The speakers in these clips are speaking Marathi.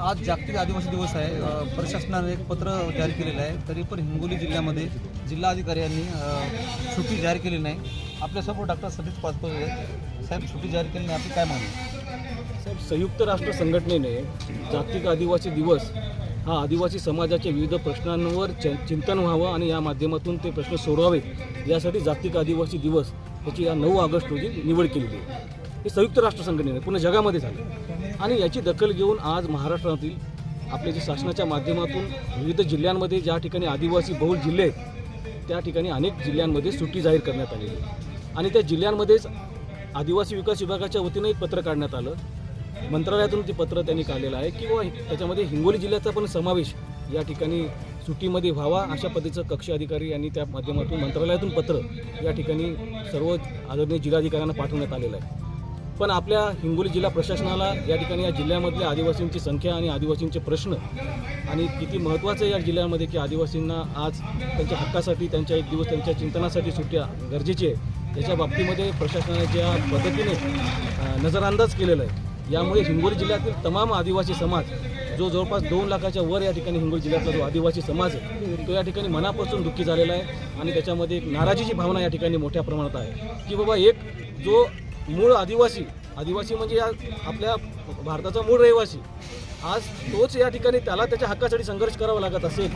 आज जागतिक आदिवासी दिवस आहे. प्रशासनाने एक पत्र जारी केलेलं आहे. तरी पण हिंगोली जिल्ह्यामध्ये जिल्हाधिकारी यांनी सुट्टी जाहीर केली नाही. आपल्यासमोर डॉक्टर सतीश पाचपळ आहेत साहेब सुट्टी जाहीर केली नाही. आपली काय मागणी? साहेब संयुक्त राष्ट्र संघटनेने जागतिक आदिवासी दिवस हा आदिवासी समाजाच्या विविध प्रश्नांवर चिंतन व्हावं आणि या माध्यमातून ते प्रश्न सोडवावेत. यासाठी जागतिक आदिवासी दिवस याची या नऊ ऑगस्ट रोजी निवड केलेली आहे. हे संयुक्त राष्ट्र संघटनेने पूर्ण जगामध्ये झालं. आणि याची दखल घेऊन आज महाराष्ट्रातील आपल्या जे शासनाच्या माध्यमातून विविध जिल्ह्यांमध्ये ज्या ठिकाणी आदिवासी बहुल जिल्हे आहेत त्या ठिकाणी अनेक जिल्ह्यांमध्ये सुट्टी जाहीर करण्यात आलेली आहे. आणि त्या जिल्ह्यांमध्येच आदिवासी विकास विभागाच्या वतीनं एक पत्र काढण्यात आलं. मंत्रालयातून ते पत्र त्यांनी काढलेलं आहे किंवा त्याच्यामध्ये हिंगोली जिल्ह्याचा पण समावेश या ठिकाणी सुट्टीमध्ये व्हावा अशा पद्धतीचं कक्ष अधिकारी यांनी त्या माध्यमातून मंत्रालयातून पत्र या ठिकाणी सर्व आदरणीय जिल्हाधिकाऱ्यांना पाठवण्यात आलेलं आहे. पण आपल्या हिंगोली जिल्हा प्रशासनाला या ठिकाणी या जिल्ह्यामधल्या आदिवासींची संख्या आणि आदिवासींचे प्रश्न आणि किती महत्त्वाचं आहे या जिल्ह्यामध्ये की आदिवासींना आज त्यांच्या हक्कासाठी त्यांच्या एक दिवस त्यांच्या चिंतनासाठी सुट्ट्या गरजेची आहे. त्याच्या बाबतीमध्ये प्रशासनाने ज्या पद्धतीने नजरअंदाज केलेला आहे यामुळे हिंगोली जिल्ह्यातील तमाम आदिवासी समाज जो जवळपास दोन लाखाच्या वर या ठिकाणी हिंगोली जिल्ह्यातला जो आदिवासी समाज आहे तो या ठिकाणी मनापासून दुःखी झालेला आहे आणि त्याच्यामध्ये एक नाराजीची भावना या ठिकाणी मोठ्या प्रमाणात आहे. की बाबा एक जो मूळ आदिवासी आदिवासी म्हणजे या आपल्या भारताचा मूळ रहिवासी. आज तोच या ठिकाणी त्याला त्याच्या हक्कासाठी संघर्ष करावा लागत असेल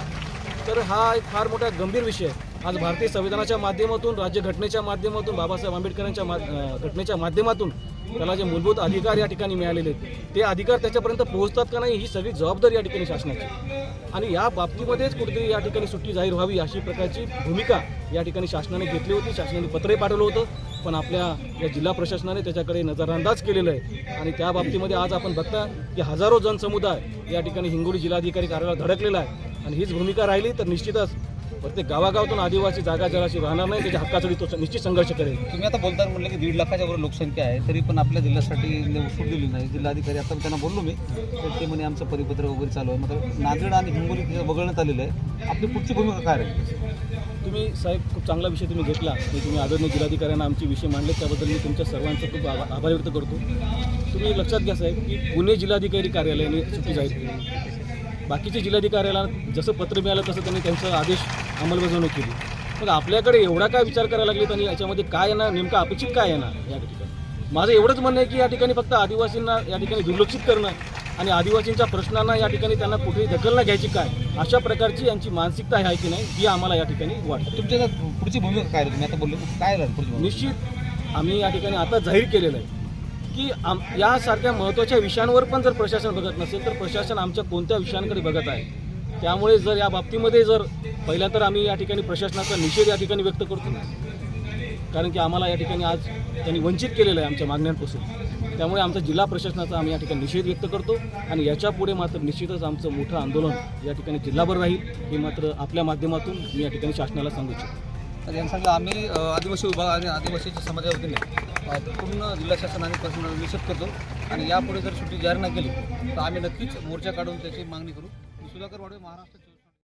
तर हा एक फार मोठा गंभीर विषय आहे. आज भारतीय संविधानाच्या माध्यमातून राज्यघटनेच्या माध्यमातून बाबासाहेब आंबेडकरांच्या मा घटनेच्या माध्यमातून त्याला जे मूलभूत अधिकार या ठिकाणी मिळालेले आहेत ते अधिकार त्याच्यापर्यंत पोहोचतात का नाही ही सगळी जबाबदारी या ठिकाणी शासनाची आणि या बाबतीमध्येच कुठेतरी या ठिकाणी सुट्टी जाहीर व्हावी अशी प्रकारची भूमिका या ठिकाणी शासनाने घेतली होती. शासनाने पत्रही पाठवलं होतं पण आपल्या या जिल्हा प्रशासनाने त्याच्याकडे नजरअंदाज केलेला आहे. आणि त्या बाबतीमध्ये आज आपण बघता की हजारो जनसमुदाय या ठिकाणी हिंगोली जिल्हाधिकारी कार्यालयात धडकलेला आहे. आणि हीच भूमिका राहिली तर निश्चितच प्रत्येक गावागावातून आदिवासी जागा जराशी राहणार नाही त्याच्या हक्कासाठी तो निश्चित संघर्ष करेल. तुम्ही आता बोलताना म्हणलं की दीड लाखाच्या वर लोकसंख्या आहे तरी पण आपल्या जिल्ह्यासाठी सूट दिली नाही. जिल्हाधिकारी आता त्यांना बोललो मी तर ते म्हणे आमचं परिपत्र वगैरे चालू आहे. मतलब नांदेड आणि हिंगोली वगळण्यात आलेलं आहे. आपली पुढची भूमिका काय राहील? तुम्ही साहेब खूप चांगला विषय तुम्ही घेतला. की तुम्ही आदरणीय जिल्हाधिकाऱ्यांना आमचे विषय मांडले. त्याबद्दल मी तुमच्या सर्वांचं खूप आभा- आभार व्यक्त करतो. तुम्ही लक्षात घ्या साहेब की पुणे जिल्हाधिकारी कार्यालयाने सुट्टी जाहीर केली. बाकीच्या जिल्हाधिकाऱ्याला जसं पत्र मिळालं तसं त्यांनी त्यांचा आदेश अंमलबजावणी केली. पण आपल्याकडे एवढा काय विचार करायला लागले आणि याच्यामध्ये काय येणार नेमकं अपेक्षित काय येणार या ठिकाणी? माझं एवढंच म्हणणं आहे की या ठिकाणी फक्त आदिवासींना या ठिकाणी दुर्लक्षित करणं आणि आदिवासींच्या प्रश्नांना या ठिकाणी त्यांना कुठेही दखल न घ्यायची काय अशा प्रकारची यांची मानसिकता आहे की नाही ही आम्हाला या ठिकाणी वाटते. तुमच्या पुढची भूमिका काय तुम्ही आता बोललो काय राहील पुढची निश्चित आम्ही या ठिकाणी आता जाहीर केलेलं आहे. की आम यासारख्या महत्त्वाच्या विषयांवर पण जर प्रशासन बघत नसेल तर प्रशासन आमच्या कोणत्या विषयांकडे बघत आहे? त्यामुळे जर या बाबतीमध्ये जर पहिल्या तर आम्ही या ठिकाणी प्रशासनाचा निषेध या ठिकाणी व्यक्त करतो कारण की आम्हाला या ठिकाणी आज त्यांनी वंचित केलेलं आहे आमच्या मागण्यांपासून. त्यामुळे आमचा जिल्हा प्रशासनाचा आम्ही या ठिकाणी निषेध व्यक्त करतो आणि याच्यापुढे मात्र निश्चितच आमचं मोठं आंदोलन या ठिकाणी जिल्हाभर राहील हे मात्र आपल्या माध्यमातून मी या ठिकाणी शासनाला सांगू इच्छितो. तर यांनी सांगितलं आम्ही आदिवासी विभाग आणि आदिवासीच्या समाजावतीने पूर्ण जिल्हा शासन आणि प्रशासनाला निषेध करतो. आणि यापुढे जर सुट्टी जाहीर नाही केली तर आम्ही नक्कीच मोर्चा काढून त्याची मागणी करू. सुधाकर वाडवे महाराष्ट्र